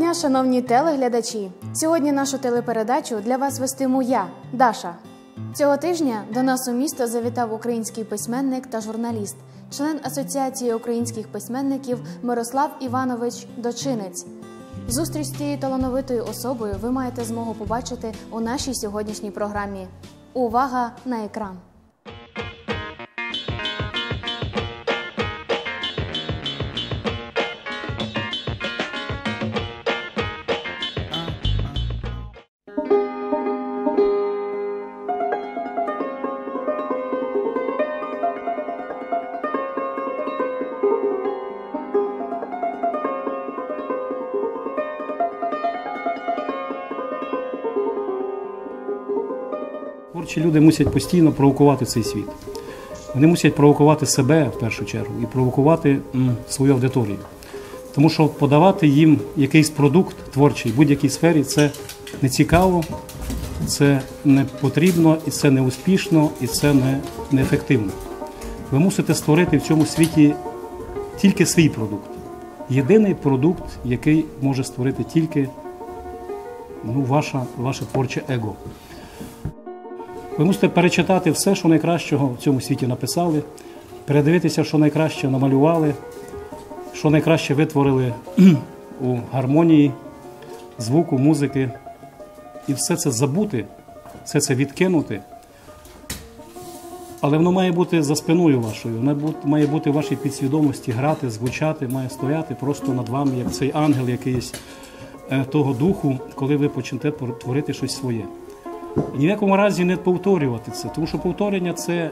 дня, шановні телеглядачі! Сьогодні нашу телепередачу для вас вестиму я, Даша. Цього тижня до нас у місто завітав український письменник та журналіст, член Асоціації українських письменників Мирослав Іванович Дочинець. Зустріч з цією талановитою особою ви маєте змогу побачити у нашій сьогоднішній програмі. Увага на екран! Творчі люди мусять постійно провокувати цей світ. Вони мусять провокувати себе в першу чергу і провокувати свою аудиторію. Тому що подавати їм якийсь продукт творчий в будь-якій сфері це не цікаво, це не потрібно, і це не успішно, і це не, неефективно. Ви мусите створити в цьому світі тільки свій продукт. Єдиний продукт, який може створити тільки ну, ваша, ваше творче его. Ви мусите перечитати все, що найкращого в цьому світі написали, передивитися, що найкраще намалювали, що найкраще витворили у гармонії, звуку, музики. І все це забути, все це відкинути. Але воно має бути за спиною вашою, воно має бути в вашій підсвідомості грати, звучати, має стояти просто над вами, як цей ангел якийсь е, того духу, коли ви почнете творити щось своє. Ні в якому разі не повторювати це, тому що повторення це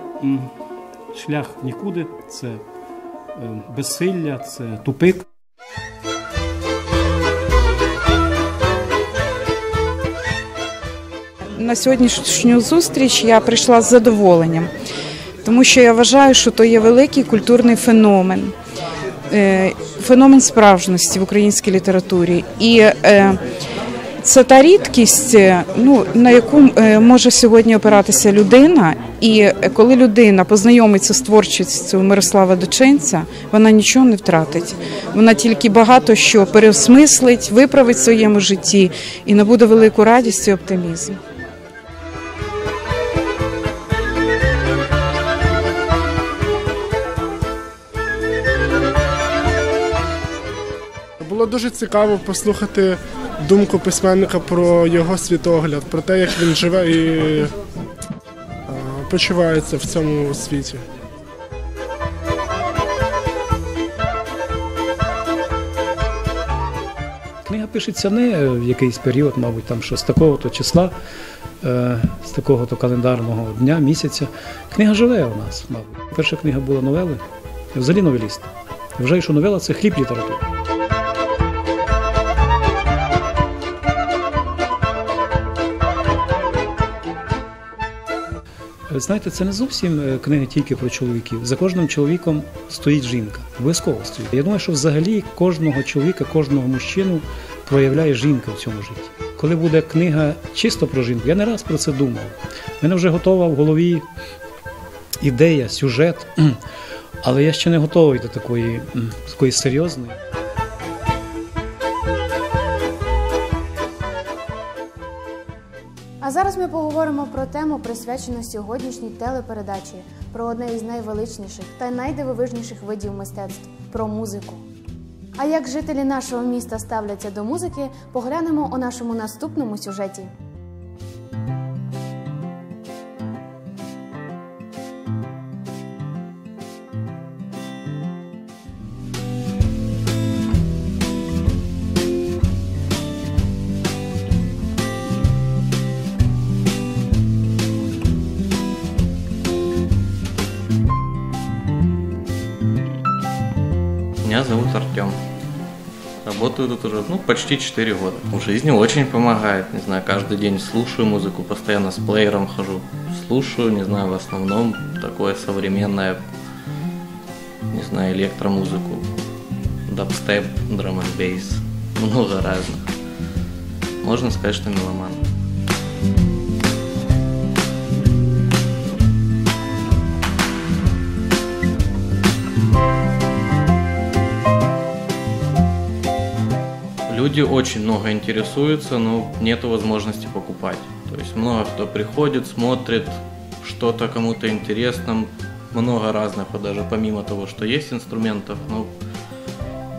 шлях нікуди, це е, безсилля, це тупик. На сьогоднішню зустріч я прийшла з задоволенням, тому що я вважаю, що то є великий культурний феномен, е, феномен справжності в українській літературі. І е, це та рідкість, е, ну, на яку е, може сьогодні опиратися людина. І е, коли людина познайомиться з творчістю Мирослава Дочинця, вона нічого не втратить. Вона тільки багато що переосмислить, виправить в своєму житті і набуде велику радість і оптимізм. Було дуже цікаво послухати думку письменника про його світогляд, про те, як він живе і почувається в цьому світі. Книга пишеться не в якийсь період, мабуть, там що з такого-то числа, е, з такого-то календарного дня, місяця. Книга живе у нас, мабуть. Перша книга була новели, взагалі новеліст. Вважаю, що новела це хліб літератури. Знаєте, це не зовсім е, книга тільки про чоловіків. За кожним чоловіком стоїть жінка. Обов'язково стоїть. Я думаю, що взагалі кожного чоловіка, кожного мужчину проявляє жінка в цьому житті. Коли буде книга чисто про жінку, я не раз про це думав. У мене вже готова в голові ідея, сюжет, але я ще не готовий до такої, такої серйозної. Зараз ми поговоримо про тему, присвячену сьогоднішній телепередачі, про одне із найвеличніших та найдивовижніших видів мистецтв про музику. А як жителі нашого міста ставляться до музики, поглянемо у нашому наступному сюжеті. Меня зовут Артем. Работаю тут уже, ну, почти 4 года. В жизни очень помогает, не знаю, каждый день слушаю музыку, постоянно с плеером хожу. Слушаю, не знаю, в основном такое современное, не знаю, электромузыку, дабстеп, драм н бейс, много разных. Можно сказать, что меломан. Люди очень много интересуются, но нет возможности покупать. То есть много кто приходит, смотрит, что-то кому-то интересно, много разных, вот даже помимо того, что есть инструментов, но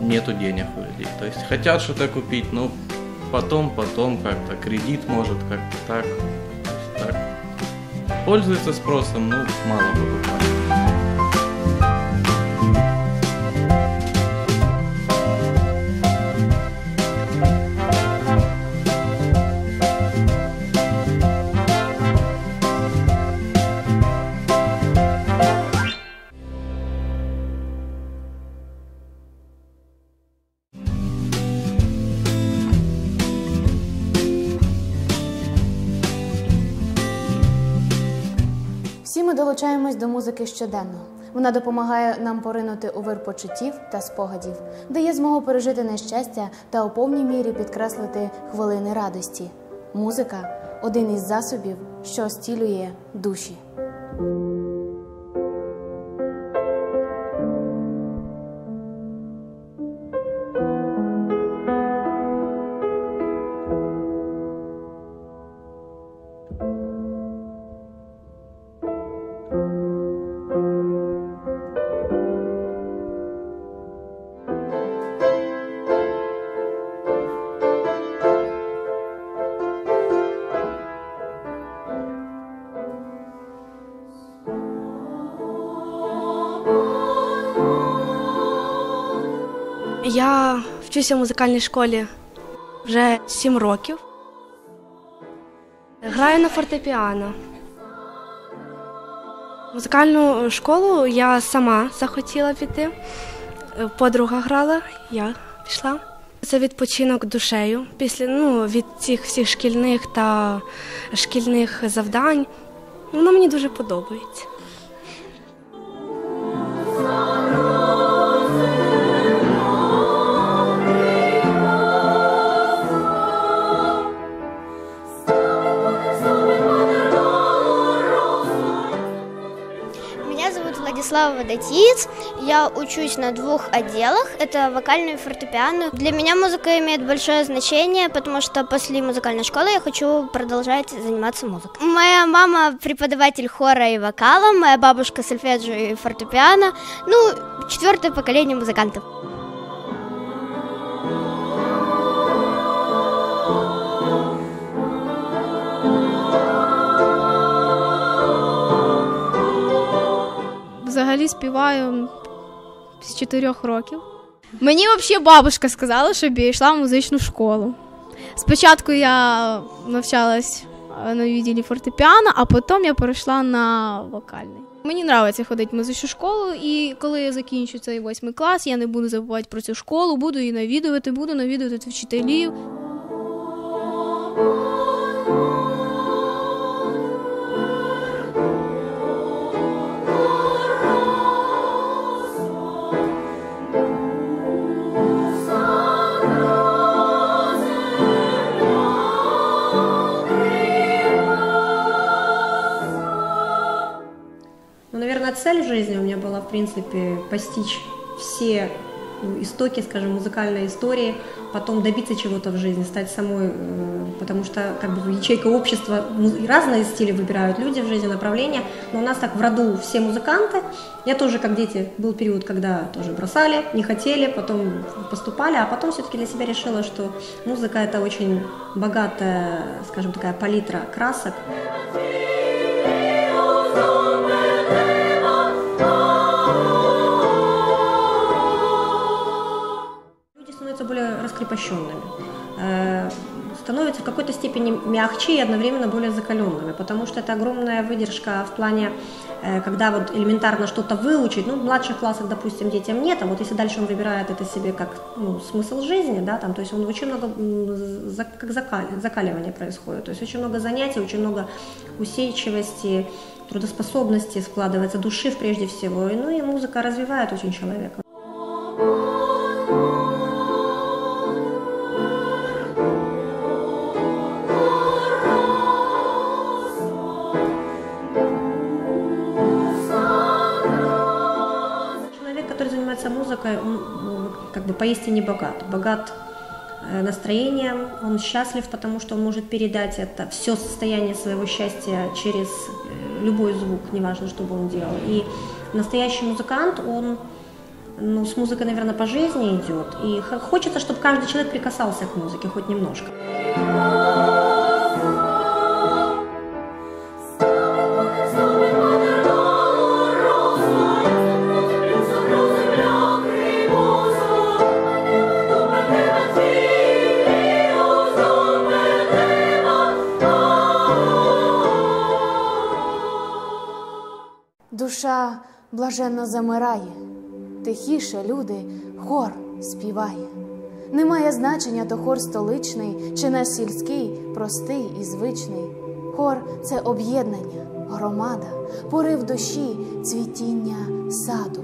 нету денег у людей. То есть хотят что-то купить, но потом, потом как-то кредит может как-то так, так. Пользуется спросом, но мало покупают. Долучаємось до музики щоденно. Вона допомагає нам поринути у вир почуттів та спогадів, дає змогу пережити нещастя та у повній мірі підкреслити хвилини радості. Музика один із засобів, що стілює душі. Я вчуся в музикальній школі вже 7 років. Граю на фортепіано. Музикальну школу я сама захотіла піти. Подруга грала, я пішла. Це відпочинок душею після ну, від цих всіх шкільних та шкільних завдань. Воно мені дуже подобається. Владислава Водотиец. Я учусь на двух отделах. Это вокальную и фортепиано. Для меня музыка имеет большое значение, потому что после музыкальной школы я хочу продолжать заниматься музыкой. Моя мама преподаватель хора и вокала, моя бабушка сольфеджио и фортепиано. Ну, четвертое поколение музыкантов. Взагалі співаю з чотирьох років. Мені взагалі бабушка сказала, щоб я йшла в музичну школу. Спочатку я навчалась е, на відділі фортепіано, а потім я перейшла на вокальний. Мені подобається ходити в музичну школу, і коли я закінчу цей восьмий клас, я не буду забувати про цю школу, буду її навідувати, буду навідувати вчителів. Цель жизни у меня была, в принципе, постичь все ну, истоки, скажем, музыкальной истории, потом добиться чего-то в жизни, стать самой, э, потому что как бы ячейка общества, разные стили выбирают люди в жизни, направления, но у нас так в роду все музыканты. Я тоже, как дети, был период, когда тоже бросали, не хотели, потом поступали, а потом все-таки для себя решила, что музыка это очень богатая, скажем, такая палитра красок. Раскрепощенными, э, становятся в какой-то степени мягче и одновременно более закаленными, потому что это огромная выдержка в плане, э, когда вот элементарно что-то выучить, ну, в младших классах, допустим, детям нет, а вот если дальше он выбирает это себе как ну, смысл жизни, да, там, то есть он очень много, как закаливание происходит, то есть очень много занятий, очень много усидчивости, трудоспособности складывается, души прежде всего, и, ну и музыка развивает очень человека. Бы поистине богат. Богат э, настроением, он счастлив, потому что он может передать это все состояние своего счастья через э, любой звук, неважно, что бы он делал. И настоящий музыкант, он ну, с музыкой, наверное, по жизни идет. И хочется, чтобы каждый человек прикасался к музыке хоть немножко. Душа блаженно замирає, тихіше люди хор співає. Немає значення то хор столичний чи наш сільський, простий і звичний. Хор це об'єднання, громада, порив душі, цвітіння саду.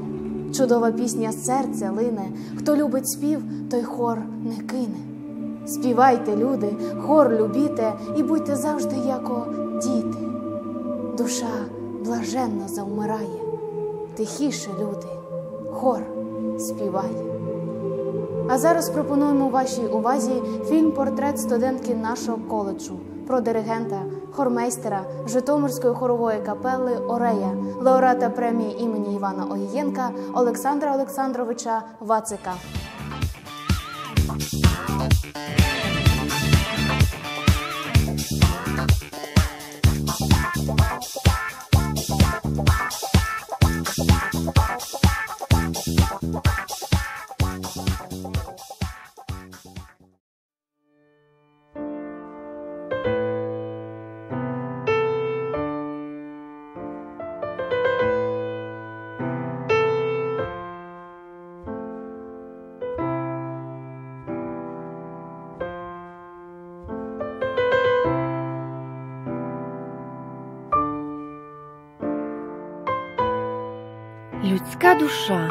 Чудова пісня з серця лине. Хто любить спів, той хор не кине. Співайте, люди, хор любіте і будьте завжди, яко діти. Душа блаженно завмирає, тихіше люди, хор співає. А зараз пропонуємо вашій увазі фільм Портрет студентки нашого коледжу про диригента, хормейстера Житомирської хорової капели Орея, лауреата премії імені Івана Огієнка Олександра Олександровича Вацика. Людська душа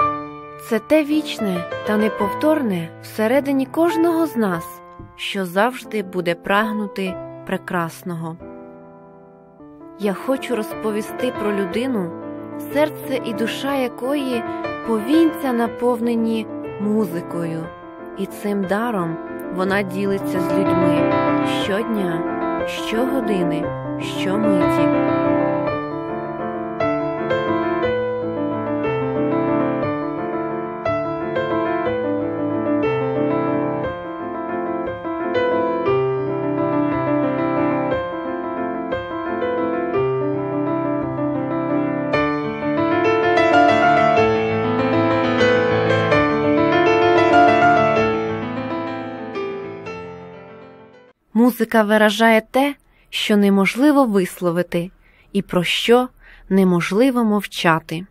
це те вічне та неповторне всередині кожного з нас, що завжди буде прагнути прекрасного. Я хочу розповісти про людину, серце і душа якої повінця наповнені музикою, і цим даром вона ділиться з людьми щодня, щогодини, щомиті. Музика виражає те, що неможливо висловити, і про що неможливо мовчати.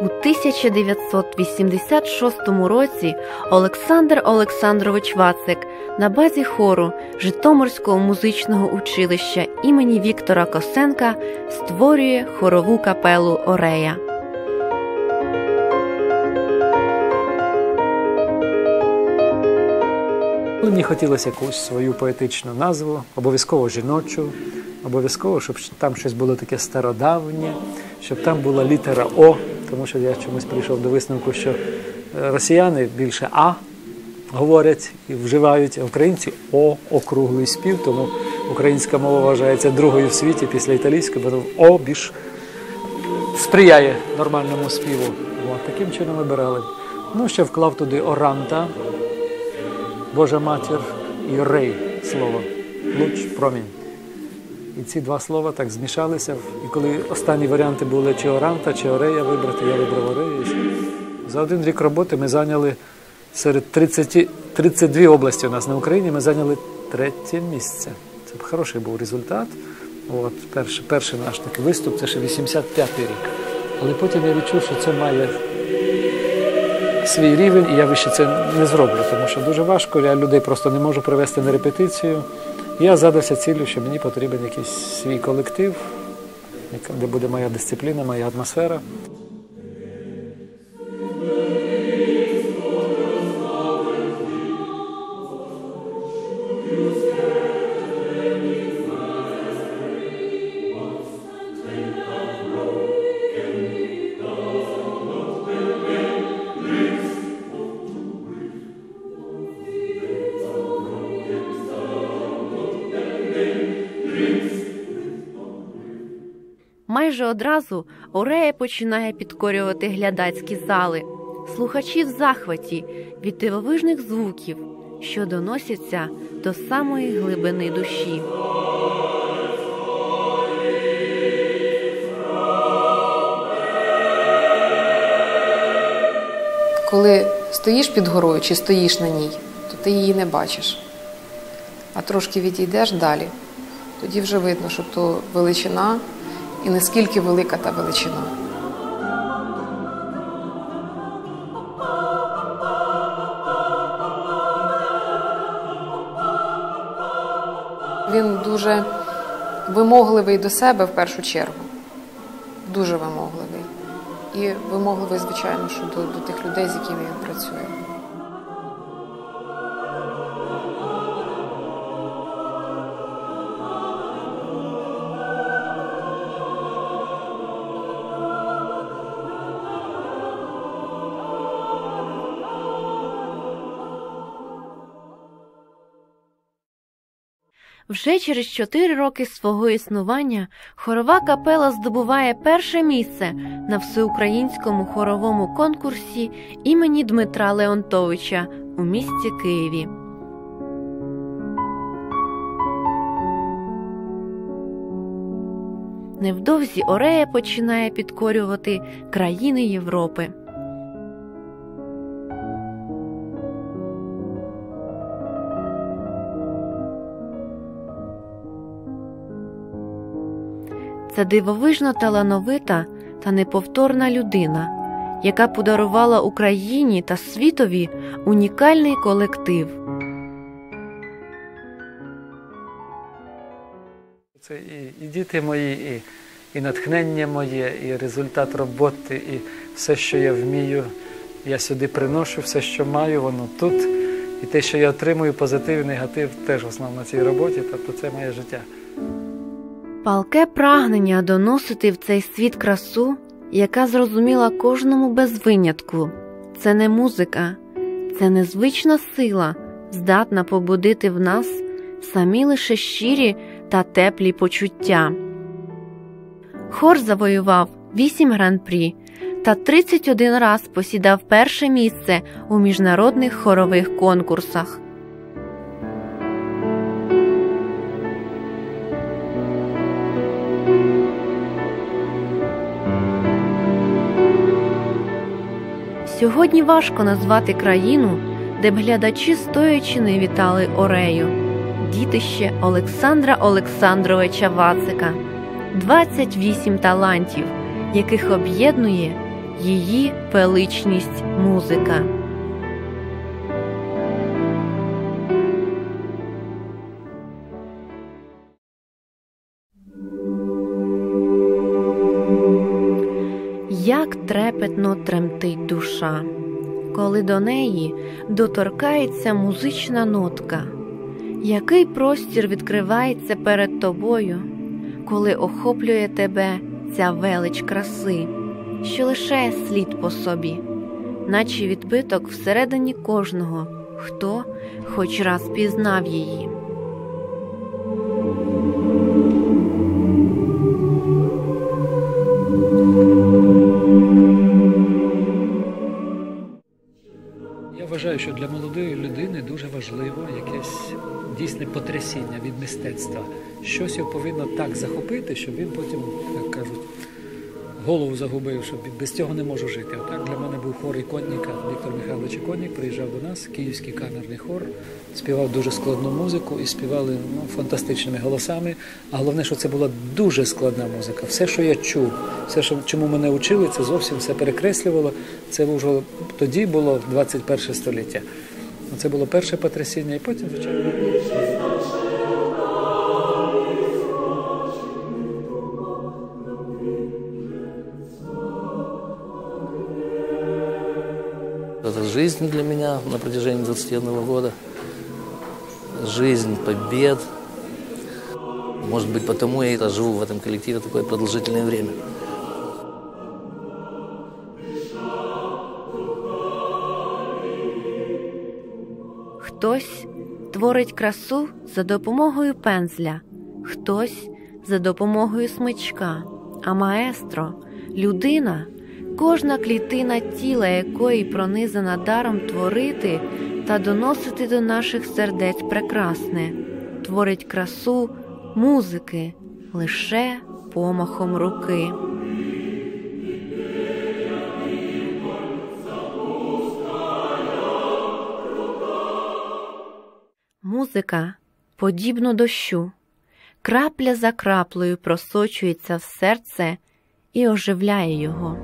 У 1986 році Олександр Олександрович Вацик на базі хору Житомирського музичного училища імені Віктора Косенка створює хорову капелу Орея. Мені хотілося якусь свою поетичну назву, обов'язково жіночу, обов'язково, щоб там щось було таке стародавнє, щоб там була літера О, тому що я чомусь прийшов до висновку, що росіяни більше А говорять і вживають, а українці О, округлий спів, тому українська мова вважається другою в світі після італійської, бо О більш сприяє нормальному співу. От, таким чином вибирали. Ну, ще вклав туди Оранта. Божа матір і рей слово, луч, промінь. І ці два слова так змішалися. І коли останні варіанти були чи Оранта, чи Орея вибрати, я вибрав Орею. За один рік роботи ми зайняли серед 30, 32 області у нас на Україні, ми зайняли третє місце. Це б хороший був результат. От, Перший, перший наш такий виступ це ще 85-й рік. Але потім я відчув, що це має свій рівень, і я вище це не зроблю, тому що дуже важко, я людей просто не можу привести на репетицію. Я задався ціллю, що мені потрібен якийсь свій колектив, де буде моя дисципліна, моя атмосфера. Майже одразу Орея починає підкорювати глядацькі зали, слухачі в захваті від дивовижних звуків, що доносяться до самої глибини душі. Коли стоїш під горою чи стоїш на ній, то ти її не бачиш. А трошки відійдеш далі, тоді вже видно, що то величина і наскільки велика та величина. Він дуже вимогливий до себе в першу чергу. Дуже вимогливий. І вимогливий, звичайно, що до, до тих людей, з якими він працює. Вже через чотири роки свого існування хорова капела здобуває перше місце на всеукраїнському хоровому конкурсі імені Дмитра Леонтовича у місті Києві. Невдовзі Орея починає підкорювати країни Європи. Це дивовижно талановита та неповторна людина, яка подарувала Україні та світові унікальний колектив. Це і, і діти мої, і, і натхнення моє, і результат роботи, і все, що я вмію, я сюди приношу, все, що маю, воно тут. І те, що я отримую, позитив і негатив, теж в основному на цій роботі, тобто це моє життя. Палке прагнення доносити в цей світ красу, яка зрозуміла кожному без винятку. Це не музика, це незвична сила, здатна побудити в нас самі лише щирі та теплі почуття. Хор завоював 8 гран-прі та 31 раз посідав перше місце у міжнародних хорових конкурсах. Сьогодні важко назвати країну, де б глядачі стоячи не вітали Орею, дітище Олександра Олександровича Вацика, 28 талантів, яких об'єднує її величність музика. Трепетно тремтить душа, коли до неї доторкається музична нотка, який простір відкривається перед тобою, коли охоплює тебе ця велич краси, що лишає слід по собі, наче відбиток всередині кожного, хто хоч раз пізнав її. Вважаю, що для молодої людини дуже важливо якесь дійсне потрясіння від мистецтва. Щось його повинно так захопити, щоб він потім, як кажуть, голову загубив, що без цього не можу жити. Отак для мене був хор іконника Віктор Михайлович Іконник, приїжджав до нас, київський камерний хор, співав дуже складну музику і співали ну, фантастичними голосами. А головне, що це була дуже складна музика. Все, що я чув, все, що, чому мене учили, це зовсім все перекреслювало. Це вже тоді було 21 століття. Це було перше потрясіння, і потім, звичайно. Это жизнь для меня на протяжении 21 года. Жизнь, побед. Может быть, потому я и живу в этом коллективе такое продолжительное время. Хтось творить красу за допомогою пензля, хтось за допомогою смичка, а маестро людина, кожна клітина тіла якої пронизана даром творити та доносити до наших сердець прекрасне, творить красу музики лише помахом руки. Музика подібно дощу, крапля за краплею просочується в серце і оживляє його.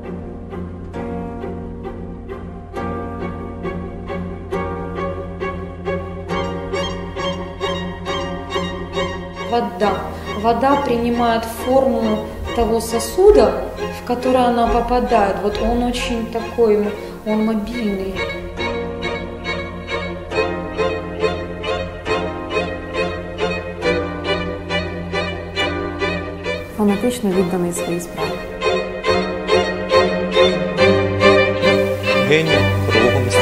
вода. Вода принимает форму того сосуда, в который она попадает. Вот он очень такой, он мобильный. Фанатично відданий своїй справі. Геній хорового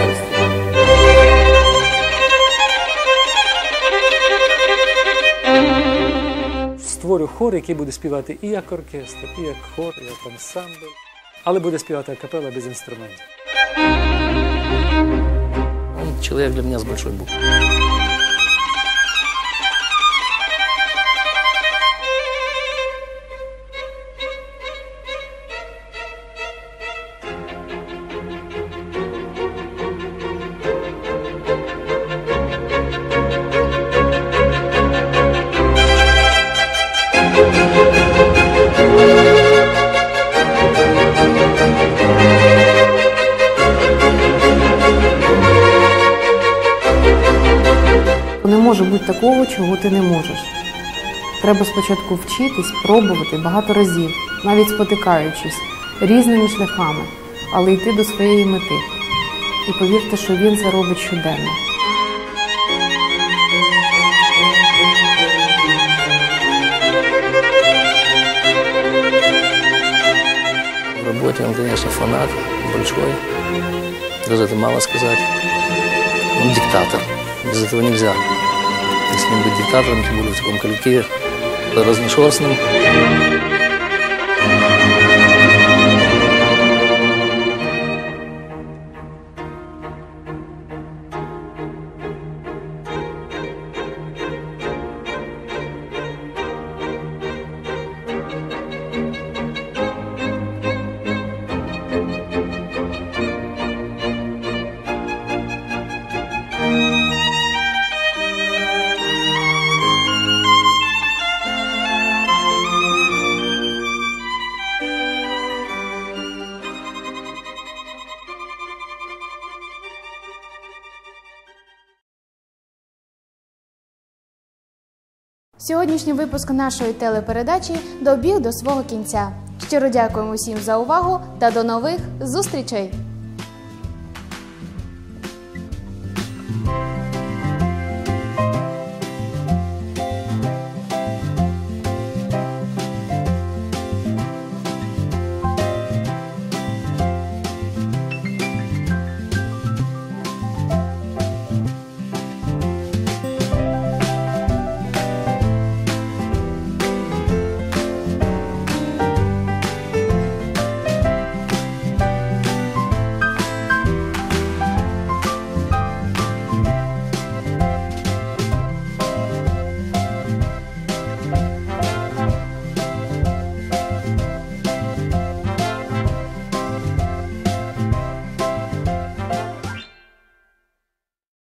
Створю хор, який буде співати і як оркестр, і як хор, і як ансамбль, але буде співати акапела без інструментів. Он человек для меня с большой буквы. Не може бути такого, чого ти не можеш. Треба спочатку вчитись, пробувати багато разів, навіть спотикаючись різними шляхами, але йти до своєї мети. І повірте, що він це робить щоденно. В работе он, конечно, фанат большой. Даже мало сказать. Он диктатор. Без этого нельзя. Не быть диктатором, тем более в таком коллективе разношерстным. Сьогоднішній випуск нашої телепередачі добіг до свого кінця. Щиро дякуємо всім за увагу та до нових зустрічей!